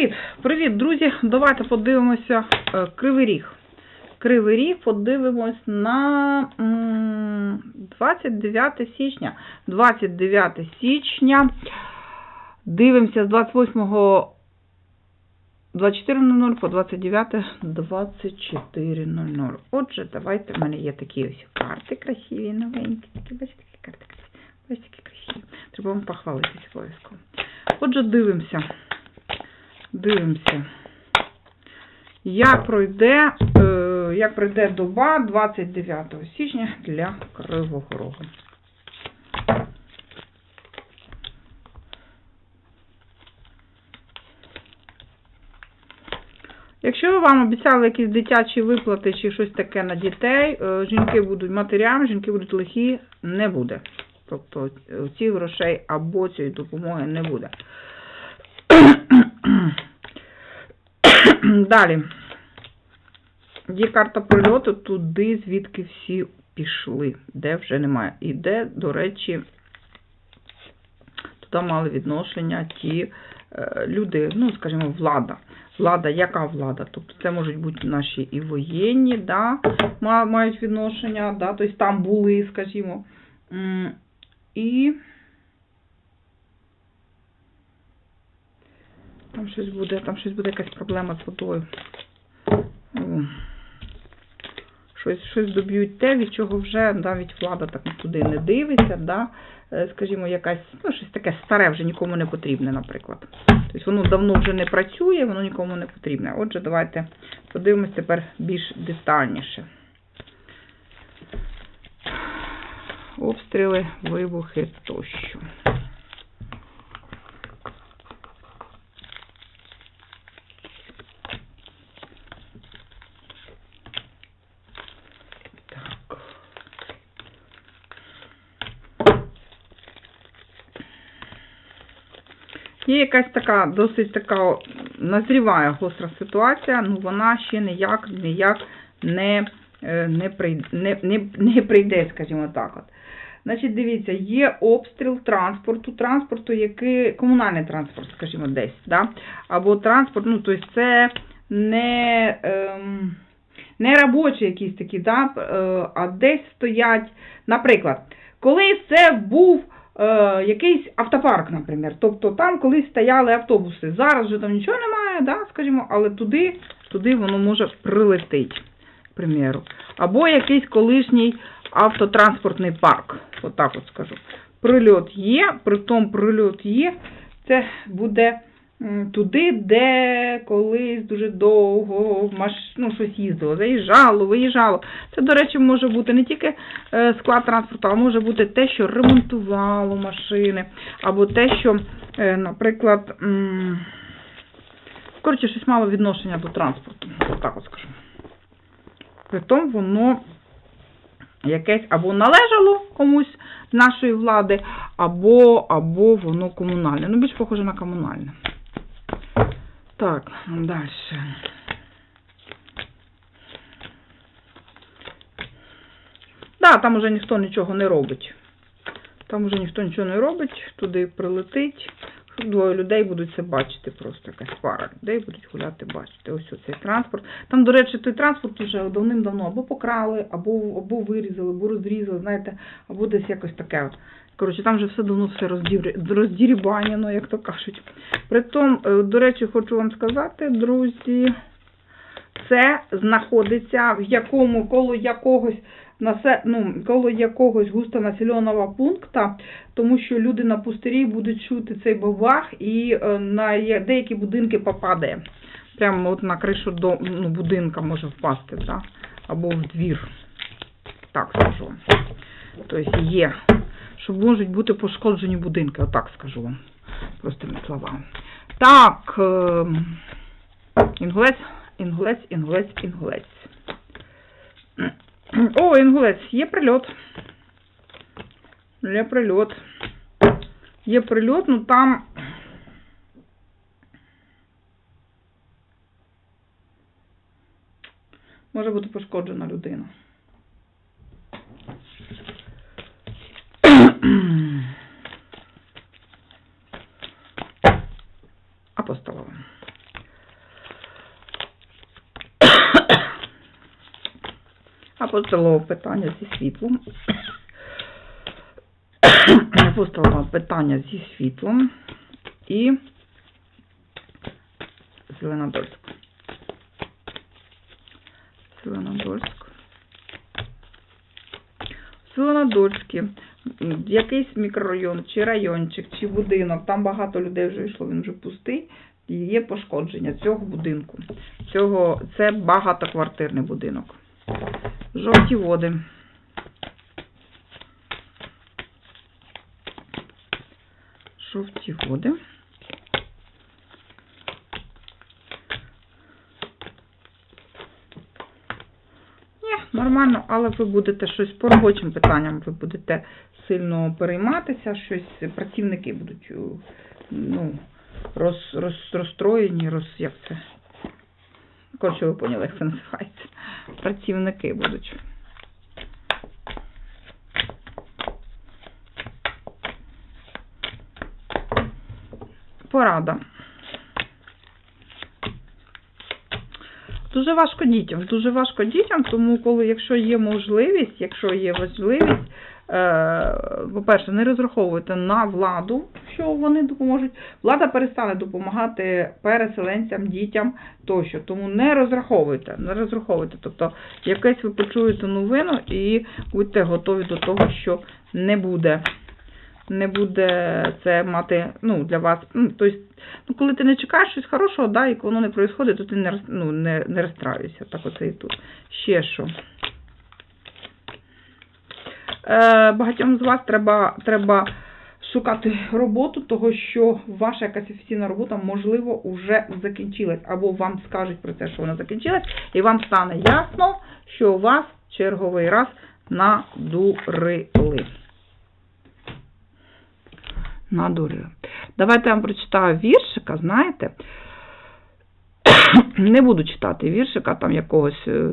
Привіт, привіт, друзі. Давайте подивимося е, Кривий Ріг. Кривий Ріг подивимось на 29 січня. 29 січня. Дивимося з 28 24.00 по 29 24.00. Отже, давайте. В мене є такі ось карти красиві, новенькі. Такі, бачите, такі карти красиві. Бачите, які красиві. Треба вам похвалитися обов'язково. Отже, дивимося. Дивимося. Як пройде, е, як пройде доба 29 січня для Кривого Рогу. Якщо вам обіцяли якісь дитячі виплати чи щось таке на дітей, е, жінки будуть матерям, жінки будуть лихі, не буде. Тобто е, цих грошей або цієї допомоги не буде. Далі. Є карта прильоту туди, звідки всі пішли, де вже немає. І де, до речі, туди мали відношення ті е, люди, ну, скажімо, влада. Влада, яка влада? Тобто це можуть бути наші і воєнні, да, мають відношення, да, тобто там були, скажімо. І там щось буде, там щось буде якась проблема з водою. Щось, щось доб'ють те, від чого вже навіть влада так туди не дивиться, да? Е, скажімо, якась, ну, щось таке старе вже нікому не потрібне, наприклад. Тобто воно давно вже не працює, воно нікому не потрібне. Отже, давайте подивимось тепер більш детальніше. Обстріли, вибухи тощо. Так. Є якась така досить така назріває гостра ситуація, ну вона ще ніяк ніяк не, е, не, не, не, не прийде, скажімо так. От. Значить, дивіться, є обстріл транспорту, транспорту, який комунальний транспорт, скажімо, десь, да? або транспорт, ну, тобто це не, ем, не робочі якісь такі, да? е, а десь стоять, наприклад, колись це був е, якийсь автопарк, наприклад. Тобто там колись стояли автобуси. Зараз вже там нічого немає, да, скажімо, але туди, туди воно може прилетити, к примеру. Або якийсь колишній автотранспортний парк. Отак от скажу. Прильот є, притом прильот є. Це буде туди, де колись дуже довго ну, щось їздило, заїжджало, виїжджало. Це, до речі, може бути не тільки е, склад транспорту, а може бути те, що ремонтувало машини, або те, що, е, наприклад, коротше, щось мало відношення до транспорту. Отак от скажу. Притом воно якесь або належало комусь нашої влади, або, або воно комунальне. Ну, більш похоже на комунальне. Так, далі. Да, там уже ніхто нічого не робить. Там уже ніхто нічого не робить, туди прилетить. Двоє людей будуть це бачити, просто якась пара людей будуть гуляти, бачити. Ось оцей транспорт. Там, до речі, той транспорт вже давним-давно або покрали, або, або вирізали, або розрізали, знаєте, або десь якось таке. От. Коротше, там вже все давно все роздірібанено, як то кажуть. Притом, е, до речі, хочу вам сказати, друзі, це знаходиться в якому коло якогось ну, коло якогось густонаселеного пункту, тому що люди на пустирі будуть чути цей бабах і е, на деякі будинки попадає. Прямо от на кришу до, ну, будинка може впасти, да? або в двір. Так скажу. Тобто є, що можуть бути пошкоджені будинки, отак скажу вам. Простими словами. Так, ем, інгулець, інгулець, інгулець, інгулець. О, інгулець, є прильот. Є прильот. Є прильот, ну там. Може бути пошкоджена людина. Апостолове питання зі світлом. Апостолове питання зі світлом і Зеленодольськ. Зеленодольськ. Зеленодольський. Якийсь мікрорайон, чи райончик, чи будинок. Там багато людей вже йшло, він вже пустий. І є пошкодження цього будинку. Цього, це багатоквартирний будинок. Жовті води. Жовті води. Нормально, але ви будете щось по робочим питанням, ви будете сильно перейматися, щось працівники будуть е, ну, роз, роз, розстроєні, роз, як це? Коротше, ви поняли, як це називається. Працівники будуть. Порада. Дуже важко дітям. Дуже важко дітям, тому коли, якщо є можливість, якщо є можливість, по-перше, не розраховуйте на владу, що вони допоможуть. Влада перестане допомагати переселенцям, дітям тощо. Тому не розраховуйте, не розраховуйте. Тобто, якесь ви почуєте новину і будьте готові до того, що не буде. Не буде це мати ну, для вас. Ну, тобто, ну, коли ти не чекаєш щось хорошого, да, і воно не відбувається, то ти не, ну, не, не розстраюєшся. Так оце і тут. Ще що. Е, багатьом з вас треба, треба шукати роботу, того що ваша якась офіційна робота, можливо, вже закінчилась. Або вам скажуть про те, що вона закінчилась, і вам стане ясно, що вас черговий раз надурили. Надурили. Давайте я вам прочитаю віршика, знаєте. Не буду читати віршика там якогось е,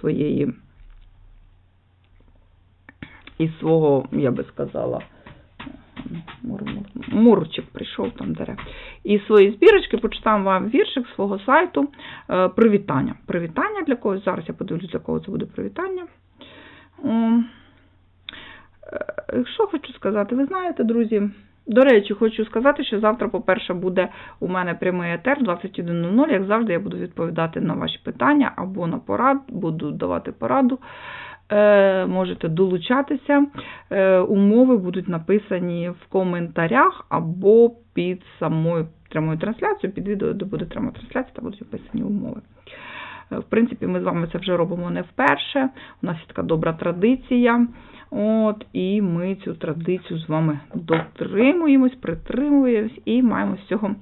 своєї із свого, я би сказала, мур, мур, мурчик прийшов там дере. Із своєї збірочки почитам вам віршик свого сайту е, привітання. Привітання для когось. Зараз я подивлюсь, для кого це буде привітання. Е, Що хочу сказати, ви знаєте, друзі. До речі, хочу сказати, що завтра, по-перше, буде у мене прямий етер 21.00. Як завжди, я буду відповідати на ваші питання або на порад, буду давати пораду. Е, можете долучатися. Е, умови будуть написані в коментарях або під самою прямою трансляцією, під відео, де буде пряма трансляція, там будуть описані умови. Е, В принципі, ми з вами це вже робимо не вперше. У нас є така добра традиція. От, і ми цю традицію з вами дотримуємось, притримуємось і маємо з цього,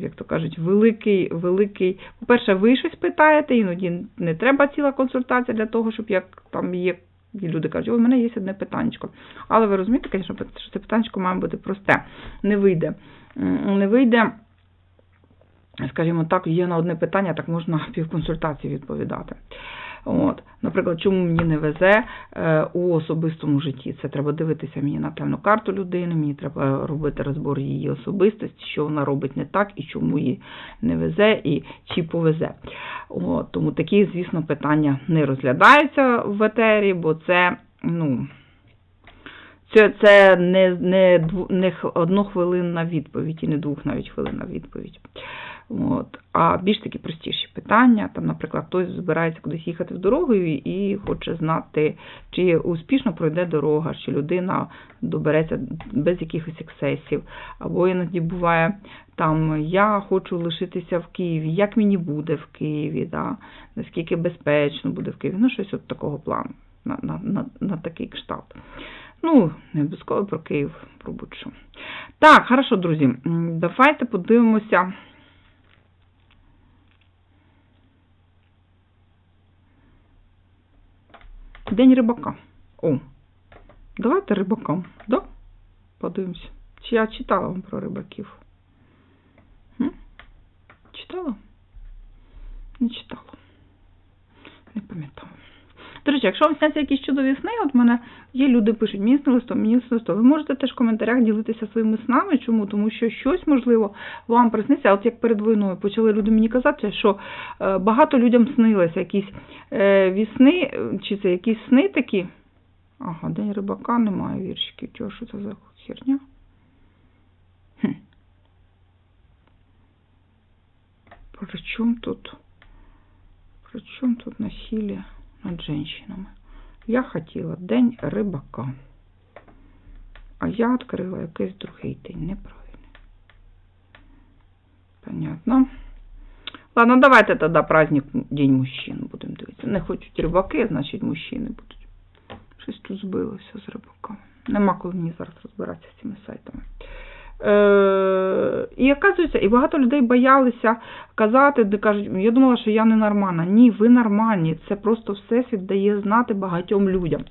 як то кажуть, великий, великий. По-перше, ви щось питаєте, іноді не треба ціла консультація для того, щоб як там є. І люди кажуть, ой, у мене є одне питанечко. Але ви розумієте, звісно, що це питанечко має бути просте. Не вийде. Не вийде, скажімо так, є на одне питання, так можна півконсультації відповідати. От, наприклад, чому мені не везе е, у особистому житті? Це треба дивитися мені на темну карту людини, мені треба робити розбор її особистості, що вона робить не так і чому їй не везе, і чи повезе. От, тому такі, звісно, питання не розглядаються в етері, бо це, ну. Це, це не, не, не однохвилинна відповідь і не двох навіть хвилинна відповідь. От. А більш такі простіші питання. Там, наприклад, хтось збирається кудись їхати в дорогу і хоче знати, чи успішно пройде дорога, чи людина добереться без якихось ексцесів. Або іноді буває там я хочу лишитися в Києві, як мені буде в Києві, да? наскільки безпечно буде в Києві. Ну, щось от такого плану, на, на, на, на такий кшталт. Ну, не обов'язково про Київ, про будь-що. Так, хорошо, друзі, давайте подивимося. День рибака. О, давайте рибакам, да? Подивимося. Чи я читала вам про рибаків? М? Читала? Не читала. Не пам'ятаю. До речі, якщо вам сняться якісь чудові сни, от мене є люди пишуть, мені снилось то, мені снилось то. Ви можете теж в коментарях ділитися своїми снами. Чому? Тому що щось, можливо, вам присниться. От як перед війною почали люди мені казати, що е, багато людям снилося якісь е, вісни, чи це якісь сни такі. Ага, день рибака немає віршиків. Чого що це за херня? При чому тут? При чому тут насилие над женщинами? Я хотіла день рибака. А я відкрила якийсь другий день. Неправильно. Понятно. Ладно, давайте тоді праздник День мужчин будемо дивитися. Не хочуть рибаки, значить мужчини будуть. Щось тут збилося з рибаками. Нема коли мені зараз розбиратися з цими сайтами. Е, і оказується, і багато людей боялися казати, де кажуть, я думала, що я ненормальна. Ні, ви нормальні. Це просто всесвіт дає знати багатьом людям.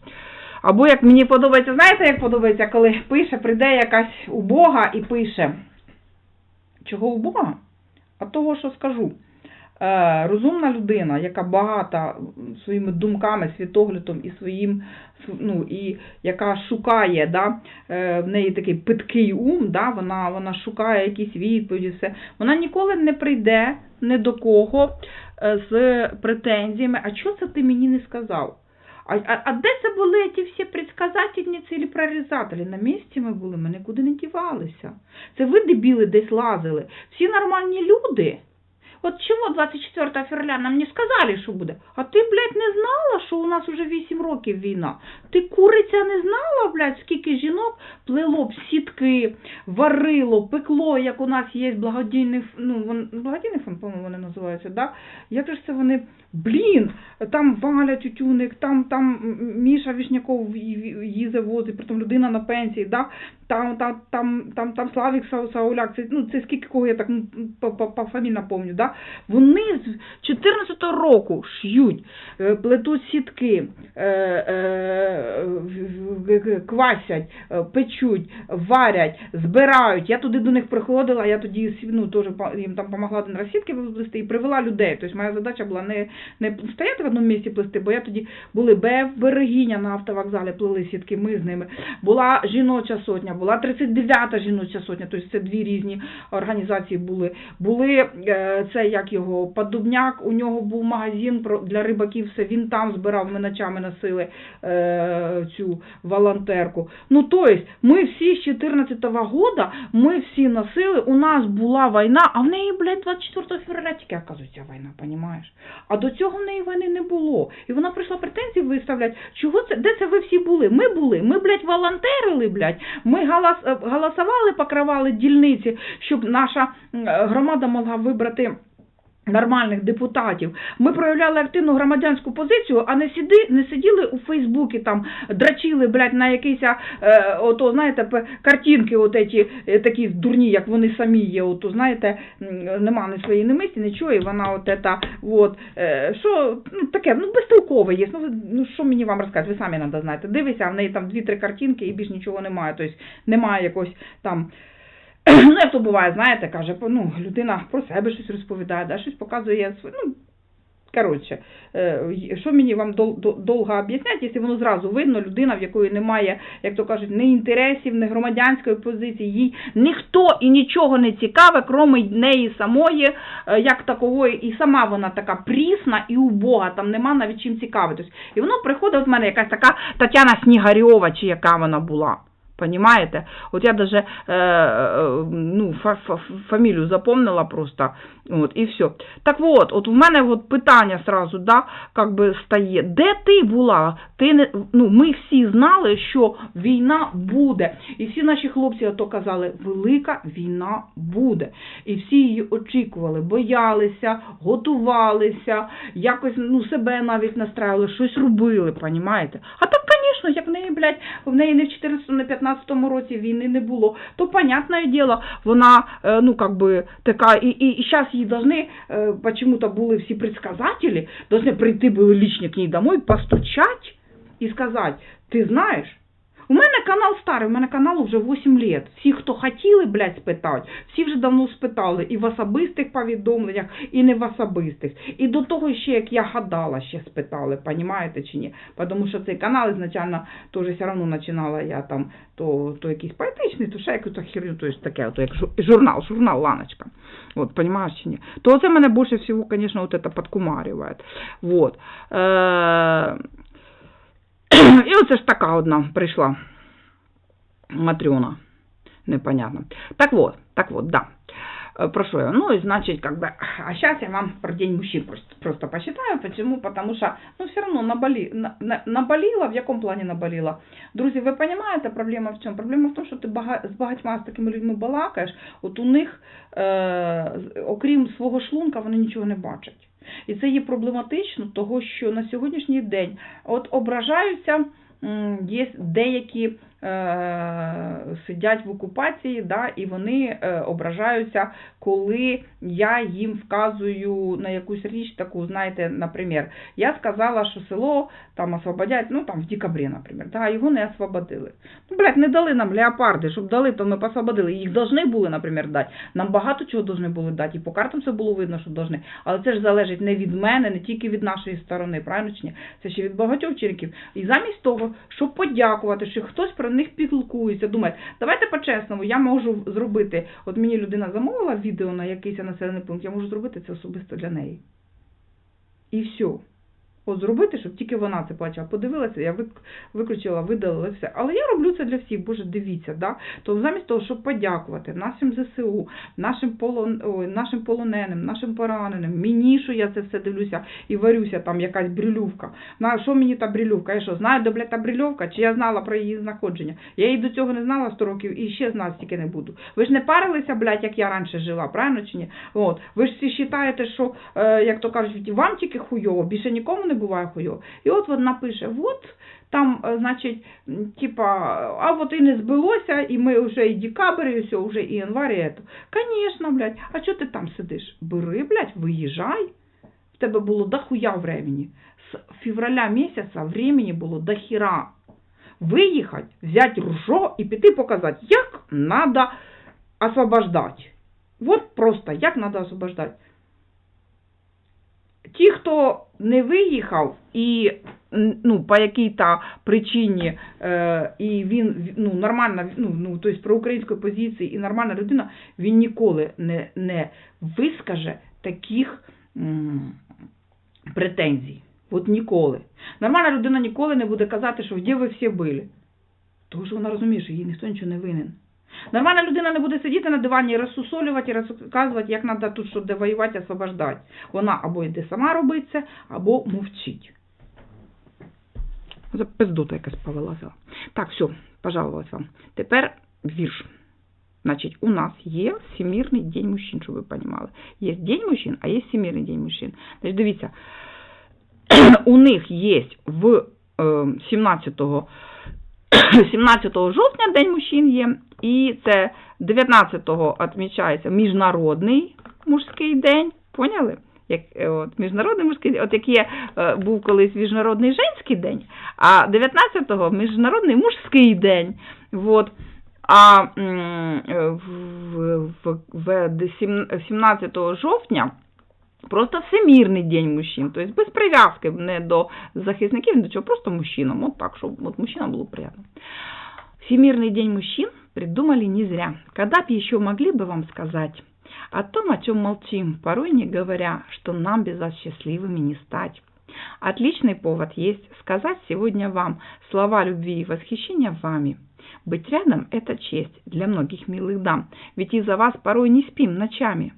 Або як мені подобається, знаєте, як подобається, коли пише, прийде якась убога і пише. Чого убога? А того, що скажу. Е, розумна людина, яка багата своїми думками, світоглядом і своїм, ну, і яка шукає, да, е, в неї такий питкий ум, да, вона, вона шукає якісь відповіді, все. Вона ніколи не прийде ні до кого е, з претензіями, а чого це ти мені не сказав? А, а, а де це були ті всі предсказательниці і прорізателі? На місці ми були, ми нікуди не дівалися. Це ви, дебіли, десь лазили. Всі нормальні люди. От чого 24 февраля нам не сказали, що буде? А ти, блядь, не знала, що у нас уже 8 років війна? Ти куриця не знала, блядь, скільки жінок плело б сітки, варило, пекло, як у нас є благодійний, ну, вон- благодійний фонд, по-моєму, вони називаються, да? Як же ж це вони, блін, там Валя Тютюник, там, там Міша Вішняков ї- їздить возить, притом людина на пенсії, да? там, там, там, там, там Славік Са- Сауляк, це, ну, це скільки кого я так ну, по, по, по фамільно пам'ятаю, да? Вони з 14-го року ш'ють, е, плетуть сітки, е, е, квасять, печуть, варять, збирають. Я туди до них приходила, я тоді ну, теж їм там допомогла один раз сітки плести і привела людей. Тобто моя задача була не, не стояти в одному місці плести, бо я тоді були БФ Берегиня на автовокзалі, плели сітки, ми з ними. Була жіноча сотня, була 39-та жіноча сотня, тобто це дві різні організації були. Були це як його Подубняк, у нього був магазин для рибаків, все він там збирав, ми ночами носили е, цю волонтерку. Ну, тобто, ми всі з 14-го года, ми всі носили, у нас була війна, а в неї, блядь, 24 февраля тільки, оказується, війна, понімаєш? А до цього в неї війни не було. І вона прийшла претензії виставлять, чого це, де це ви всі були? Ми були, ми, блядь, волонтерили, блядь, ми галас, е, голосували, покривали дільниці, щоб наша громада могла вибрати нормальних депутатів. Ми проявляли активну громадянську позицію, а не сиди, не сиділи у Фейсбуці там, драчили, блядь, на якісь, е, ото, знаєте, картинки от эті, е, такі дурні, як вони самі є, ото, знаєте, нема ні своєї ні мисті, нічого, і вона от ета, от, е, що, ну, таке, ну, безтолкове є, ну, ну, що мені вам розказати, ви самі надо знаєте, дивися, в неї там дві-три картинки і більш нічого немає, тобто немає якось там, ну, як то буває, знаєте, каже, ну, людина про себе щось розповідає, да, щось показує, ну, коротше, е, що мені вам дол- довго об'ясняти, якщо воно зразу видно, людина, в якої немає, як то кажуть, ні інтересів, ні громадянської позиції, їй ніхто і нічого не цікаве, крім неї самої, е, як такової, і сама вона така прісна і убога, там нема навіть чим цікавитись. І воно приходить в мене якась така Тетяна Снігарьова, чи яка вона була. Понимаете? От я даже э, э, ну, фа фа фамилию запомнила просто, от, і все. Так от, от у мене от питання сразу, да, как би стає, де ти була? Ти не, ну, ми всі знали, що війна буде. І всі наші хлопці ото казали, велика війна буде. І всі її очікували, боялися, готувалися, якось ну, себе навіть настраювали, щось робили, понімаєте? А так, звісно, як в неї, блядь, в неї не в 14 не 15 році війни не було, то, понятне діло, вона, е, ну, как би, така, і, і зараз їй должны, е, почему-то були всі предсказатели, должны прийти були лично к ней домой, постучать і сказати, ти знаєш, У мене канал старий, у мене каналу вже 8 лет. Всі, хто хотіли, блядь, спитати, всі вже давно спитали і в особистих повідомленнях, і не в особистих. І до того ще, як я гадала, ще спитали, понімаєте чи ні? Тому що цей канал ізначально теж все одно починала я там то, то якийсь поетичний, то ще якусь херню, то таке, то як жу- журнал, журнал Ланочка. Вот, понимаешь чи ні? То це мене більше всього, конечно, вот это подкумарює. Вот. Е- і оце ж така одна прийшла Матріона. Непонятно. Так вот, так вот, да. Э, Про что я? Ну, и значит, как бы, а сейчас я вам про День мужчин просто, просто посчитаю. Почему? Потому что, ну, все равно наболи, на, на, наболіло, в якому плані наболіло? Друзі, ви розумієте, проблема в чому? Проблема в тому, що ти бага, з багатьма з такими людьми балакаєш, от у них, е, окрім свого шлунка, вони нічого не бачать. І це є проблематично, того що на сьогоднішній день от ображаються, є деякі сидять в окупації, да, і вони е, ображаються, коли я їм вказую на якусь річ таку, знаєте, наприклад, я сказала, що село там освободять, ну там в декабрі, наприклад, да, його не освободили. Ну, блядь, не дали нам леопарди, щоб дали, то ми посвободили. Їх должны були, наприклад, дати. Нам багато чого должны були дати, і по картам це було видно, що должны. Але це ж залежить не від мене, не тільки від нашої сторони, правильно чи ні? Це ще від багатьох чинників. І замість того, щоб подякувати, що хтось про них піклується, думають, давайте по-чесному, я можу зробити, от мені людина замовила відео на якийсь населений пункт, я можу зробити це особисто для неї. І все. От зробити, щоб тільки вона це бачила. Подивилася, я виключила, видалила все. Але я роблю це для всіх, боже, дивіться, да? То замість того, щоб подякувати нашим ЗСУ, нашим полон, ой, нашим полоненим, нашим пораненим, мені, що я це все дивлюся і варюся, там якась брюлювка. На що мені та брюлювка? Я що, знаю, де блядь, та брюльовка? Чи я знала про її знаходження? Я її до цього не знала 100 років і ще знати стільки не буду. Ви ж не парилися, блядь, як я раніше жила, правильно чи ні? От. Ви ж всі вважаєте, що, е, як то кажуть, вам тільки хуйово, більше нікому не хуйово. І от вона пише, от там, е, значить, типа, а от і не збилося, і ми вже і декабрь, і все, вже і январь, і это. Конечно, блядь, а чого ти там сидиш? Бери, блядь, виїжджай. В тебе було дохуя времени. З февраля місяця времени було дохіра. Виїхати, взяти ружо і піти показати, як надо освобождати. Вот просто, як надо освобождати. Ті, хто не виїхав і ну, по якій-то причині, е, і він ну, нормальна, ну, ну, тобто про української позиції і нормальна людина, він ніколи не, не вискаже таких м, претензій. От ніколи. Нормальна людина ніколи не буде казати, що де ви всі були. Тому що вона розуміє, що їй ніхто нічого не винен. Нормальна людина не буде сидіти на дивані і розсусолювати, розказувати, як треба тут що де воювати, освобождати. Вона або йде сама робить це, або мовчить. За пиздота якась повилазила. Так, все, пожаловалась вам. Тепер вірш. Значить, у нас є Всемирний день мужчин, щоб ви розуміли. Є День мужчин, а є Всемирний день мужчин. Значить, дивіться, у них є в е, 17 17 жовтня День мужчин є, і це 19-го відмічається Міжнародний мужський день. Поняли? Як, е, от, міжнародний мужський день, от як є, е, був колись Міжнародний женський день, а 19-го Міжнародний мужський день. Вот. А в 17 жовтня Просто Всемірний день мужчин, тобто без прив'язки не до захисників, ні до чого, просто мужчинам. Вот так, щоб вот мужчинам было приятно. Всемирный день мужчин придумали не зря. Когда б еще могли бы вам сказать о том, о чем молчим, порой не говоря, что нам без вас счастливыми не стать. Отличный повод есть сказать сегодня вам слова любви и восхищения вами. Быть рядом – это честь для многих милых дам, ведь из-за вас порой не спим ночами.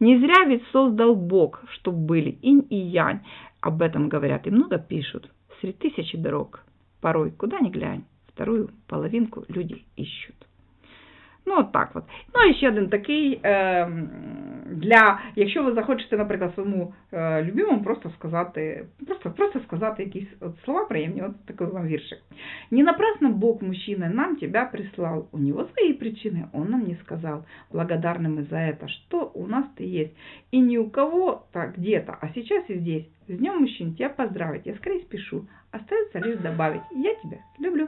не зря ведь создал Бог, чтоб были инь и янь. Об этом говорят и много пишут. Среди тысячи дорог. Порой, куда ни глянь, вторую половинку люди ищут. Ну, от так от. Ну, і ще один такий, е, м, для, якщо ви захочете, наприклад, своєму е, любимому просто сказати, просто, просто сказати якісь от слова приємні, от такий вам віршик. Не напрасно Бог, мужчина, нам тебя прислал. У него свои причины, он нам не сказал. Благодарны мы за это, что у нас ты есть. И ни у кого-то где-то, а сейчас и здесь. С днем мужчин тебя поздравить. Я скорее спешу. Остается лишь добавить. Я тебя люблю.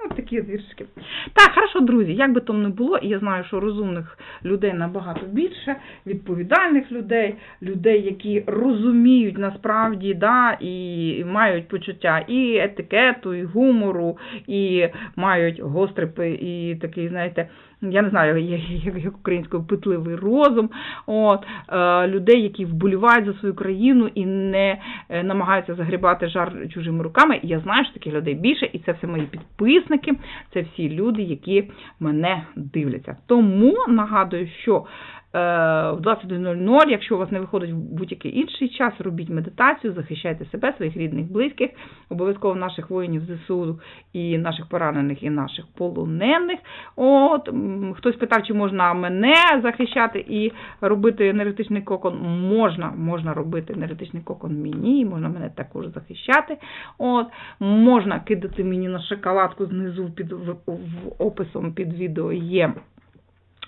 Ну, такі звіршки. Так, хорошо, друзі, як би там не було, і я знаю, що розумних людей набагато більше, відповідальних людей, людей, які розуміють насправді, да, і мають почуття і етикету, і гумору, і мають гострий і такий, знаєте, я не знаю, як, українською питливий розум. От, е, людей, які вболівають за свою країну і не е, намагаються загрібати жар чужими руками. Я знаю, що таких людей більше, і це все мої підписники, це всі люди, які мене дивляться. Тому нагадую, що в 21.00, якщо у вас не виходить в будь-який інший час, робіть медитацію, захищайте себе, своїх рідних, близьких, обов'язково наших воїнів ЗСУ і наших поранених, і наших полонених. От хтось питав, чи можна мене захищати і робити енергетичний кокон. Можна, можна робити енергетичний кокон мені, можна мене також захищати. От можна кидати мені на шоколадку знизу під в, в описом під відео є.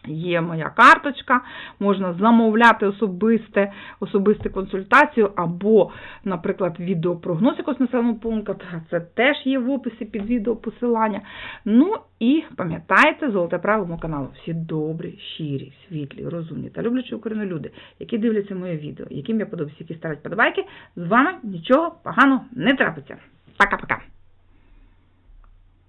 Є моя карточка, можна замовляти особисте, особисте консультацію або, наприклад, відеопрогноз якогось населеного пункту. Це теж є в описі під відео посилання. Ну і пам'ятайте золоте правило мого каналу. Всі добрі, щирі, світлі, розумні та люблячі Україну люди, які дивляться моє відео, яким я подобаюся, які ставлять подобайки, з вами нічого поганого не трапиться. Пока-пока.